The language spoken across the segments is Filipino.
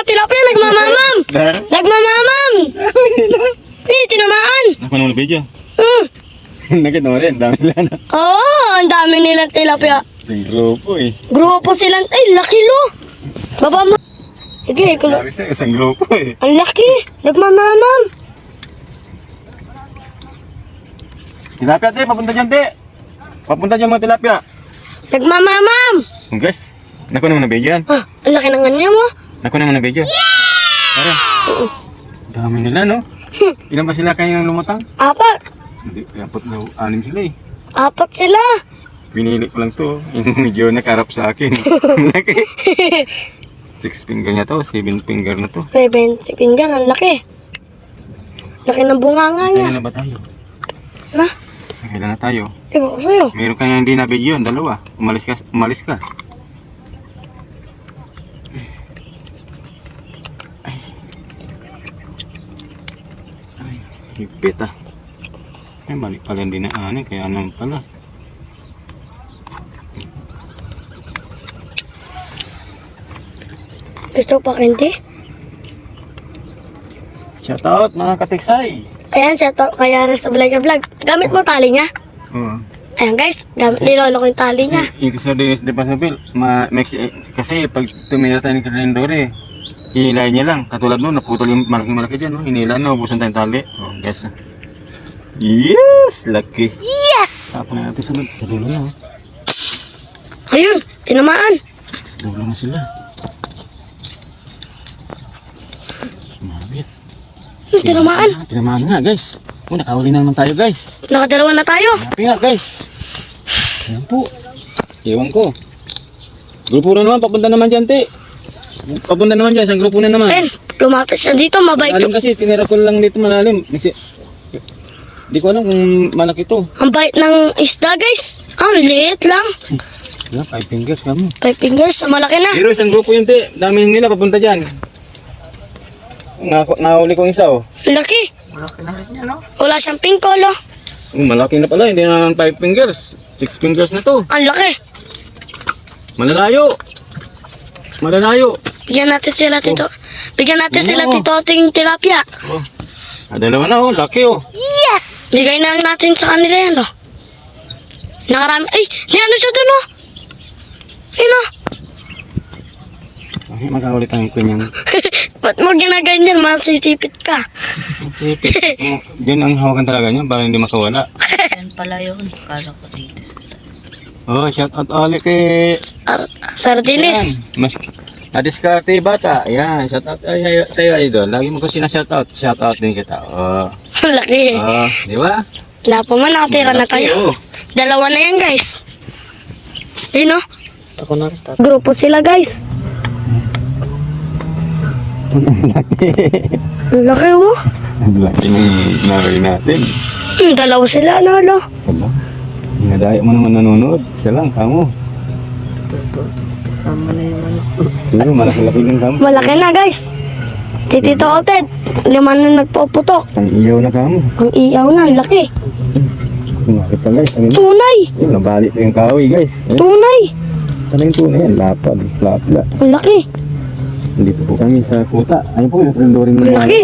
mga tilapia, nagmamamam! Nagmamamam! Eh, tinamaan! Naman ang video. Hmm. Nakita mo rin, dami nila na. Oo, oh, ang dami nilang tilapia. Sa grupo eh. Grupo silang, ay, laki lo! Baba mo. Sige, kulo. Dami sa isang grupo eh. Ang laki! Nagmamamam! Tilapia te, papunta dyan te. Papunta dyan mga tilapia. Nagmamamam! Guys, naku naman ang video yan. Ah, ang laki ng ganyan mo. Naku naman ang video. Tara. Dami nila no. Ilan ba sila kayang lumutang? Apat. Hindi, apat na anim sila eh. Apat sila. Pinili ko lang to. Yung medyo nakarap sa akin. Six finger niya to, seven finger na to. Seven, pinggan, ang laki. Laki ng bunganga niya. Kailan na ba tayo? Na? Kailan na tayo? Ewan ko sa'yo. Meron ka hindi na video, dalawa. Umalis ka, umalis ka. Higpit ah. Ay, balik pala hindi na ano, kaya ano pala. Gusto pa hindi? Shout out mga katiksay! Ayan, siya to, kaya rin sa vlog vlog. Gamit mo tali niya. Oo. Ayan guys, gamit nilolo ko yung tali niya. Yung kasi Dennis de Pasabil, ma, eh, kasi pag tumira tayo ni Kalendore, hinilay niya lang. Katulad nun, naputol yung malaking malaki dyan, no? hinila na, ubusan tayong tali. Oh, yes. Yes! Lucky. Yes! Tapos na natin. Sa dulo na, oh. Ayun, tinamaan. Dulo na sila. Sumabit. Hmm, tinamaan. Tinamaan nga, guys. Oh, nakahuli na naman tayo, guys. Nakadalawa na tayo. Happy nga, guys. Ayan po. Ewan ko. Grupo na naman, papunta naman dyan, te. Papunta naman dyan, isang grupo na naman. Ben, lumapit siya dito, mabait. Malalim kasi, tinira ko lang dito malalim. Kasi, di ko alam kung malaki to. Ang bait ng isda guys. Ah, liit lang. Yeah, five fingers kamo. Five fingers, malaki na. Pero isang grupo yun, te. Dami nila papunta dyan. Na, nahuli ko isa, oh. Laki. Wala siyang pink color. Oh, malaki na pala, hindi na five fingers. Six fingers na to. Ang laki. Malalayo. Malalayo. Bigyan natin sila tito. Bigyan natin sila tito ating tilapia. Oh. Ah, dalawa na, oh. Laki, oh. Yes! Bigay na lang natin sa kanila yan, oh. Nakarami. Ay, may ano siya dun, oh. Ayun, oh. Ay, magkahuli tayong kunyang. Ba't mo ginaganyan? Masisipit ka. Sipit. Oh, Diyan ang hawakan talaga niya para hindi makawala. Yan pala yun. Kala ko dito sa Oh, shout out ulit kay Ar- Sardines. Mas nadiskarte bata. Yan, shout out ay, ay, sa'yo idol. Lagi mo ko sinashout out. Shout out din kita. Oh. Laki. Oh, di ba? Wala pa man, nakatira na tayo. Oh. Dalawa na yan, guys. Ayun, oh. Ako na rin. Grupo sila, guys. Ang laki, oh. Laki ng nari natin. Hmm, dalawa sila, ano, ano. Sala. Inadaya mo naman nanonood. Isa lang, kamo. Tama na yung ano. Pero malaki-laki din kamo. Malaki na, guys. Titito Oted, lima na nagpuputok. Ang iyaw na kamo. Ang iyaw na, ang laki. Kumakit pa guys. Ano? Tunay! Yun, nabalik na yung kahoy guys. Eh, Tunay! ano yung tunay yan? Lapad. Lapla. Ang laki. Dito po kami sa kuta. Ayun po, yung krindoring Ang na laki.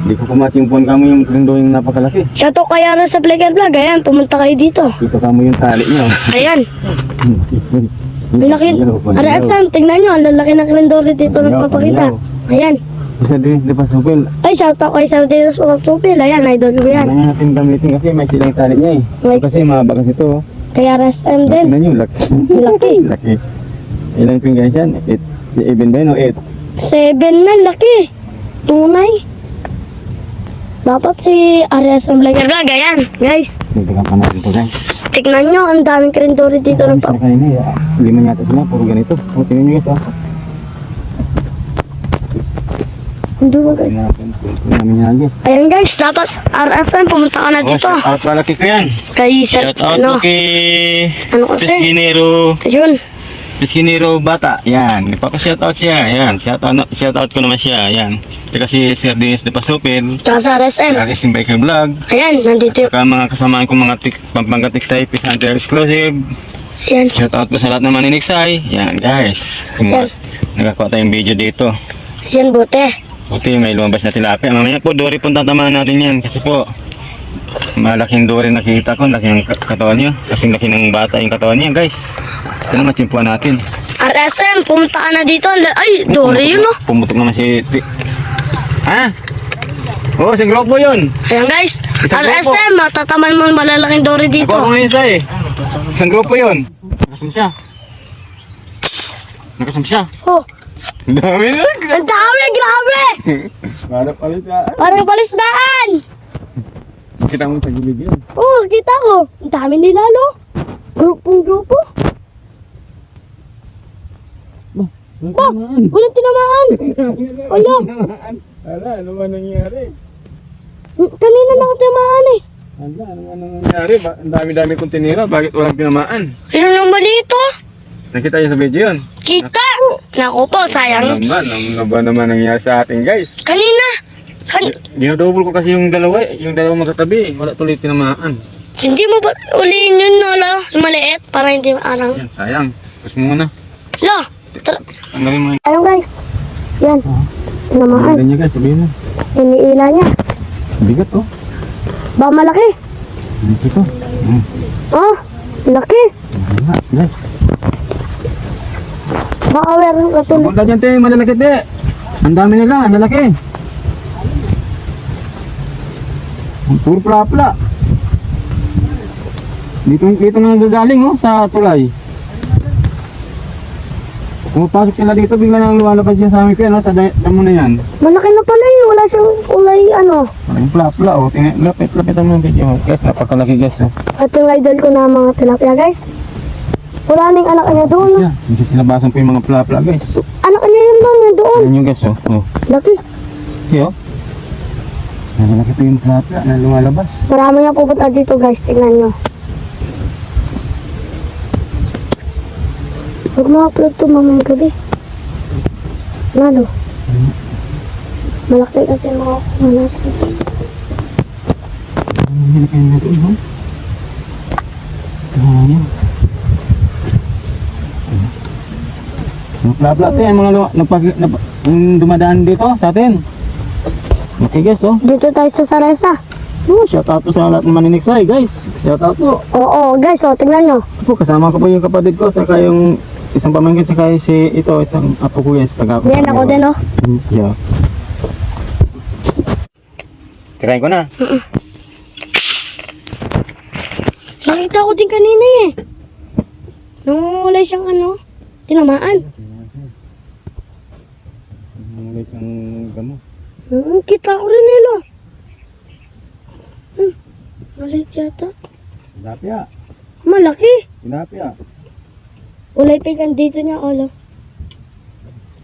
Hindi ko kumatimpuan kamo yung krindoring napakalaki. Siya to kaya na sa Vlog and Vlog. Ayan, pumunta kayo dito. Dito kamo yung tali niyo. Ayan, ang laki. Arasan, tingnan nyo, ang lalaki ng kalendori dito nagpapakita. Ayan. Isa din, di ba supil? Ay, shout out kay Sardines Supil. Ayan, idol ko yan. Ano natin gamitin kasi may silang tali niya eh. May- Kasi mahaba kasi ito. oh. Kaya RSM din. Tingnan nyo, laki. Laki. laki. Ilang fingers yan? Eight. Even ba yun o eight? Seven na, laki. Tunay. Dapat si RSM Vlog and Vlog. Ayan, guys. Nagdagan pa natin ito guys. Tignan nyo, ang daming kalendori dito Ang sarap kanina eh. Lima yata sila, puro ganito. O, tingnan nyo guys ah. Hindi mo guys. Ayan guys, dapat RFM pumunta ka na Oh, dito. shout out pala kay Kuyan. Kay Sir, Shout out ano, kay ano kasi? Peskinero. Ayun, Peskinero bata. Yan. Nagpapa-shout out siya. Yan. Shout out, shout out ko naman siya. Yan. Tsaka si Sir Dennis de Pasupin. tsaka sa RSM. Aking Biker Vlog. Ayan, nandito yung, Saka mga kasamaan kong mga tik, Pampanga Textile Fish Hunter Exclusive. ayan. Shout out po sa lahat ng maniniksay. Yan guys. Kung Yan. nagkakuha tayong video dito. Yan, bote. Buti may lumabas na tilapia. Mamaya po, Dory po tatamaan natin yan. Kasi po, malaking Dory nakita ko. Laki ng ka- katawan niya. Kasing laki ng bata yung katawan niya, guys. Ito naman, chimpuan natin. RSM, pumunta ka na dito. Ay, Dory yun, oh. Pumutok naman si... Ti- Ha? Oo, oh, si Globo yun. Ayan, guys. Isang RSM, matataman mo yung malalaking Dory dito. Ako ako ngayon sa eh. Isang grupo yun. Nakasam siya. Nakasam siya. Oh, Ang dami na. ang dami, grabe! Para pala siya. Parang palisdaan! Kita mo sa gilid yun. Oh, kita ko. Ang dami nila, lo. Grupong Oh, walang tinamaan. Wala. Ala, ano ba nangyari? Kanina lang tinamaan eh. Ala, ano ba nangyari? Ba- Ang dami-dami kong tinira. Bakit walang tinamaan? Yun yung malito. Nakita niyo sa video yun? Kita. Naku po, sayang. Alam ba? Ano ba naman nangyari sa atin guys? Kanina. Kan Dinodouble ko kasi yung dalawa eh. Yung dalawa magkatabi. Wala tuloy tinamaan. hindi mo ba ulihin yun, no, lo? Yung maliit, para hindi maarang. Yan, sayang. Tapos muna. Lo, tara. Tanggalin mo yung... Ayun, guys. Yan. Tinamaan. niya guys, sabihin mo. Iniila niya. Bigat oh. Ba malaki? Bigat ito. Hmm. Oh, laki. Wala, guys. Baka meron katulad. Punta dyan, te. Malalaki, te. Ang dami nila. Ang lalaki. Ang Puro pula-pula. Dito, dito na nagagaling, oh, sa tulay. Pumapasok sila dito, bigla nang lumalabas yan sa amin ko, no, sa da- damo na yan. Malaki na pala eh. Wala siyang kulay ano. Parang pula-pula, oh. Tingnan, lapit, lapitan mo yung video. Guys, napakalaki, guys, oh. At yung idol ko na mga tilapia guys. Wala nang anak niya doon. Yeah, hindi sinabasan po yung mga pula-pula, guys. Anak niya yun doon, yun doon. Yan yung guys, oh. oh. Laki. Okay, oh. Nalalaki po yung pula-pula na lumalabas. Marami na pupunta dito guys. Tingnan nyo. Huwag ma-upload to mamayang gabi. Nalo. Malaki kasi mga kuha natin. Hindi kayo natin, no? Ayan. Yung pula-pula, te, yung mga lu- nagpag, nap, dumadaan dito sa atin. Okay guys, oh. Dito tayo sa Saresa. Oh, shout out po sa lahat ng maniniksay, guys. Shout out po. Oo guys, oh, tingnan nyo. Ito po, kasama ko po yung kapatid ko, saka yung isang pamangkin, saka si ito, isang apo ko guys, taga Yan ako din oh. Yeah. Tirahin ko na. Nakita ko din kanina eh. Nangungulay siyang ano. Tinamaan. Ulit ang gamo. Hmm, kita ko rin nila. Hmm, maliit yata. Tilapia. Malaki. Tilapia. Ulay pa yung dito niya, Olo.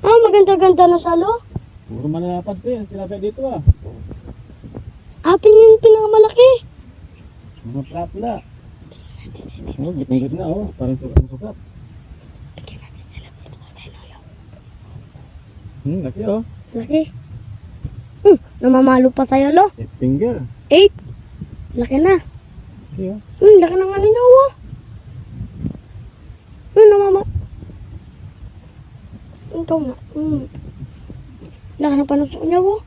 Ah, maganda-ganda na salo. Puro malalapad po yan. Tilapia dito ah. Apin yung pinakamalaki. Mga pula-pula. Oh, gitna na oh. Parang sukat sukat. Hmm, laki oh. Laki. Hmm, namamalo pa sa'yo, Lo. Eight finger. Eight. Laki na. Laki oh. Hmm, laki ng ano niya, oh. Hmm, namama... Ito na. Hmm. Laki na panusok niya, oh.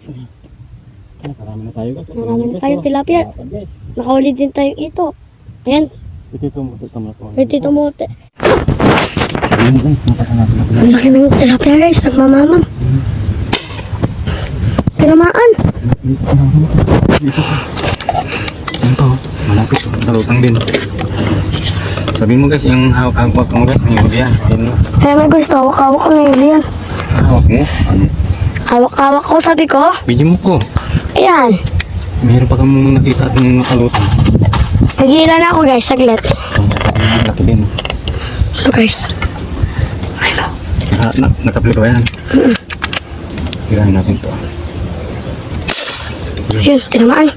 Ah, Marami na tayo guys. Marami na tayong tilapia. Tilapia, guys. Nakahuli din tayong ito. Ayan, Ito ito mo. Ito mo. pwede tumuti. Ayun guys. Nakaka natin na Ang laki ng tilapia, guys. Nagmamamam. Tinamaan. Isa pa. Pa oh. Malapit oh. Dalutang din. Sabihin mo guys, yung hawak-hawak mo guys. Yan oh. Kaya may gusto, hawak-hawak ko na yun yan. Hawak mo? Ano? Hawak-hawak ko, sabi ko. Video mo ko. Ayan. Meron pa kang nakita at yung nakalutang. Nagihila na ako, guys. Saglit. Laki din. Ano, guys? Ayun, oh. Naka, na, nakapli ko yan. Tirahin natin to. Yun, tinamaan.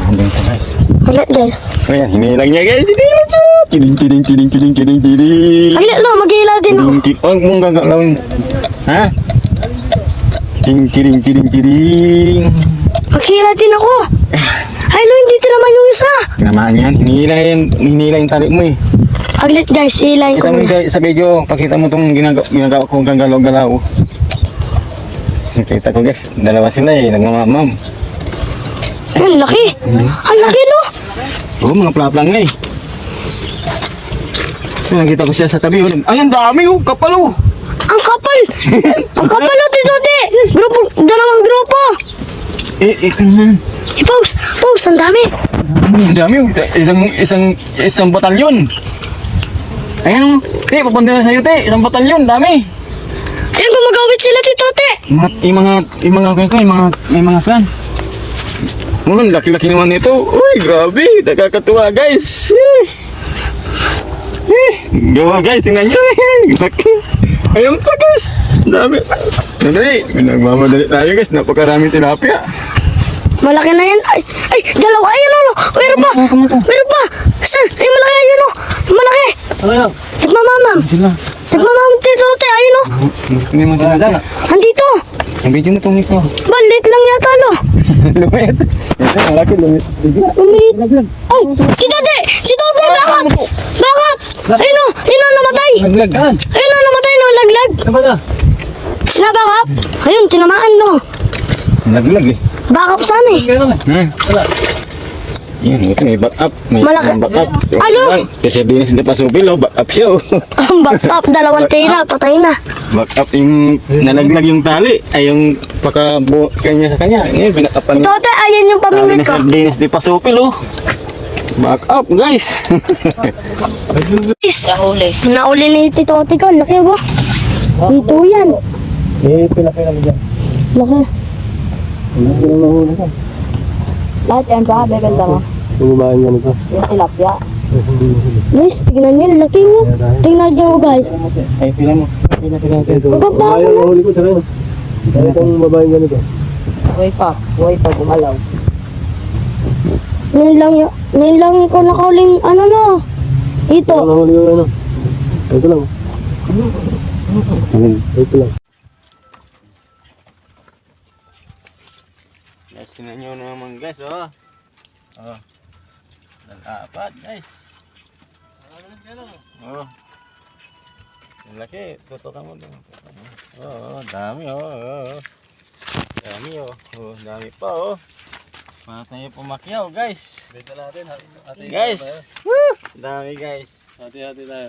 Mahambing to guys. Saglit, guys. Ayan, hinilang niya guys. Hinilang siya. Kiling, kiling, kiling, kiling, kiling, kiling. Saglit, lo. Maghihila din ako. Kiling, kiling. Mong gagalawin. Ha? Kiling, kiling, kiling, kiling. Maghihila din ako. Ay, lo, hindi tinaman yung isa. Tinamaan yan. Hinila yan. Hinila yung tarik mo eh. Saglit, guys. Hilahin ko Kita mo guys, sa video, pakita mo itong ginagawa, ginagawa ko hanggang galaw-galaw. Nakita ko guys, dalawa sila eh, nagmamamam. Ang laki. Ang laki, no? Oo, mga plaplang na eh. Nakita ko siya sa tabi. oh. Ay, ang dami oh, kapal oh. Ang kapal. ang kapal, oh, Tito Te. Grupo, dalawang grupo. Eh, eh, tingnan. I-pause. Pause, ang dami. Ang dami oh. Isang, isang, isang batalyon. Ayan oh. Te, papunta na sa'yo te. Isang batalyon, dami. Ayun, gumagawit sila, Tito Te. Mga, yung mga, yung mga, yung mga, yung mga, yung mga fan. Ang laki-laki naman nito. Uy, grabe. Nakakatuwa, guys. Eh. Gawa, guys. Tingnan nyo. Eh. Laki. Ayun pa, guys. Dami. Dali. Nagmamadali tayo, guys. Napakaraming tilapia. Malaki na yan. Ay, ay, dalawa. Ayun, ano. Meron pa. Meron pa. Saan? Ay, malaki. Ayun, oh. Malaki. Ano? Nagmamamam. Nagmamamam, Tito Te. Ayun, oh. Hindi mo tinadala. Andito. Ang video mo itong isa. Balit lang yata, no? Lumit. Ito, malaki. Lumit. Umit. Ay, Tito Te. Tito Te, Ayun, oh. Ayun, namatay. Naglagan. Ayun, oh, namatay, no. Laglag. Ano na? Na, back up. Ayun, tinamaan, no. Naglag eh. Back up sana, eh. Ha? Yan, ito may back up. May Malaki- back up. Ano? Kasi di na sila pasupil, oh. Back up siya, oh. Back up. Dalawang tira. Patay na. Back up yung nalaglag yung tali. Ay, yung pakabu kanya sa kanya. Ngayon, binakapan Tito yung Te, ayun yung tali pamingwit ni ko. Sir Dennis di pasupil, oh. Back up, guys. Is. Sa huli. Nauli ni Tito Te ko. Laki ba? Dito yan. eh, pila-pila mo dyan. Laki. Pila mo huli ka. Lahat yan pa, bebenta mo. Tumabahan yan ito. Yung tilapia. Guys, tignan nyo, laki mo. Tingnan nyo guys. Ay, pila mo. Pila, pila, pila. Pagkapa ko na. huli ko sa kanya. Ano itong babaeng ganito? Buhay pa. Buhay pa gumalaw. Ngayon lang yun. Ngayon lang ko nakauling ano no. Ito. huli ko ano? Ito lang. Ito lang. Guys, tingnan nyo naman guys, oh. Oh. Dalapat, guys. Oh. Ang laki, tutukan mo doon. Oh, oh, dami oh. oh. oh. Dami oh. Oh, dami pa oh. Mga tayo pumakyaw, guys. Benta natin. Ate, Guys. Woo! Dami guys. Hati-hati tayo.